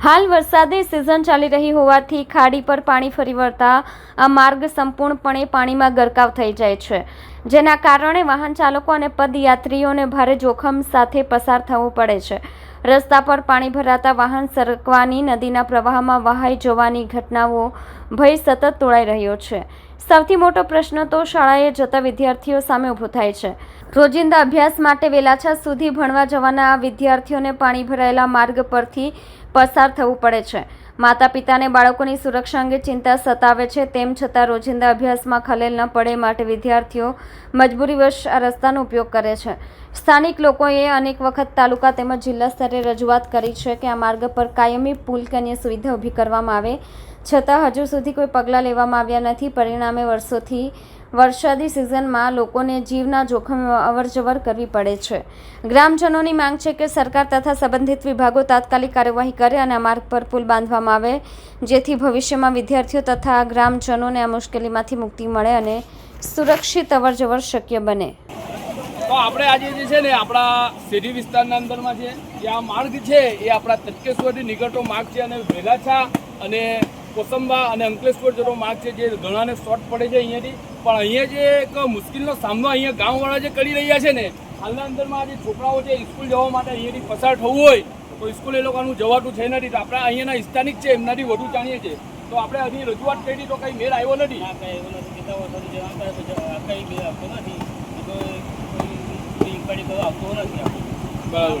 હાલ વરસાદની સિઝન ચાલી રહી હોવાથી ખાડી પર પાણી ફરી વળતા આ માર્ગ સંપૂર્ણપણે પાણીમાં ગરકાવ થઈ જાય છે. જેના કારણે વાહન ચાલકો અને પદયાત્રીઓને ભારે જોખમ સાથે પસાર થવું પડે છે. રસ્તા પર પાણી ભરાતા વાહન સરકવાની નદીના પ્રવાહમાં વહાઈ જવાની ઘટનાઓ ભય સતત તોળાઈ રહ્યો છે. સૌથી મોટો પ્રશ્ન તો શાળાએ જતા વિદ્યાર્થીઓ સામે ઊભો થાય છે. રોજિંદા અભ્યાસ માટે વેલાછા સુધી ભણવા જવાના વિદ્યાર્થીઓને પાણી ભરાયેલા માર્ગ પરથી પસાર થવું પડે છે. માતા પિતાને બાળકોની સુરક્ષા અંગે ચિંતા સતાવે છે, તેમ છતાં રોજિંદા અભ્યાસમાં ખલેલ ન પડે માટે વિદ્યાર્થીઓ મજબૂરીવશ આ રસ્તાનો ઉપયોગ કરે છે. સ્થાનિક લોકોએ અનેક વખત તાલુકા તેમજ જિલ્લા સ્તરે રજૂઆત કરી છે કે આ માર્ગ પર કાયમી પુલ કે અન્ય સુવિધા ઊભી કરવામાં આવે છતાં હજુ સુધી કોઈ પગલાં લેવામાં આવ્યા નથી. પરિણામે વર્ષોથી વરસાદી સિઝનમાં લોકોને જીવના જોખમે અવરજવર કરવી પડે છે. ગ્રામજનોની માંગ છે કે સરકાર તથા સંબંધિત વિભાગો તાત્કાલિક કાર્યવાહી કરે અને આ માર્ગ પર પુલ બાંધવામાં આવે, જેથી ભવિષ્યમાં વિદ્યાર્થીઓ તથા ગ્રામજનોને આ મુશ્કેલીમાંથી મુક્તિ મળે અને સુરક્ષિત અવરજવર શક્ય બને. તો આપણે આજે જે છે ને, આપણા શેરી વિસ્તારના અંદરમાં છે, જે આ માર્ગ છે, એ આપણા તટકેશ્વરથી નીકળતો માર્ગ છે અને વેલાછા અને કોસંબા અને અંકલેશ્વર જેનો માર્ગ છે જે ઘણાને શોર્ટ પડે છે અહીંયાથી. પણ અહીંયા જે એક મુશ્કેલીનો સામનો અહીંયા ગામવાળા જે કરી રહ્યા છે ને હાલના અંદરમાં જે છોકરાઓ છે સ્કૂલ જવા માટે અહીંયાથી પસાર થવું હોય તો સ્કૂલ એ લોકોનું જવાતું છે નથી. તો આપણે અહીંયાના સ્થાનિક છે એમનાથી વધુ જાણીએ છીએ. તો આપણે હજી રજૂઆત કરી તો કંઈ મેળ આવ્યો નથી. કંઈ આવતો નથી. બરાબર.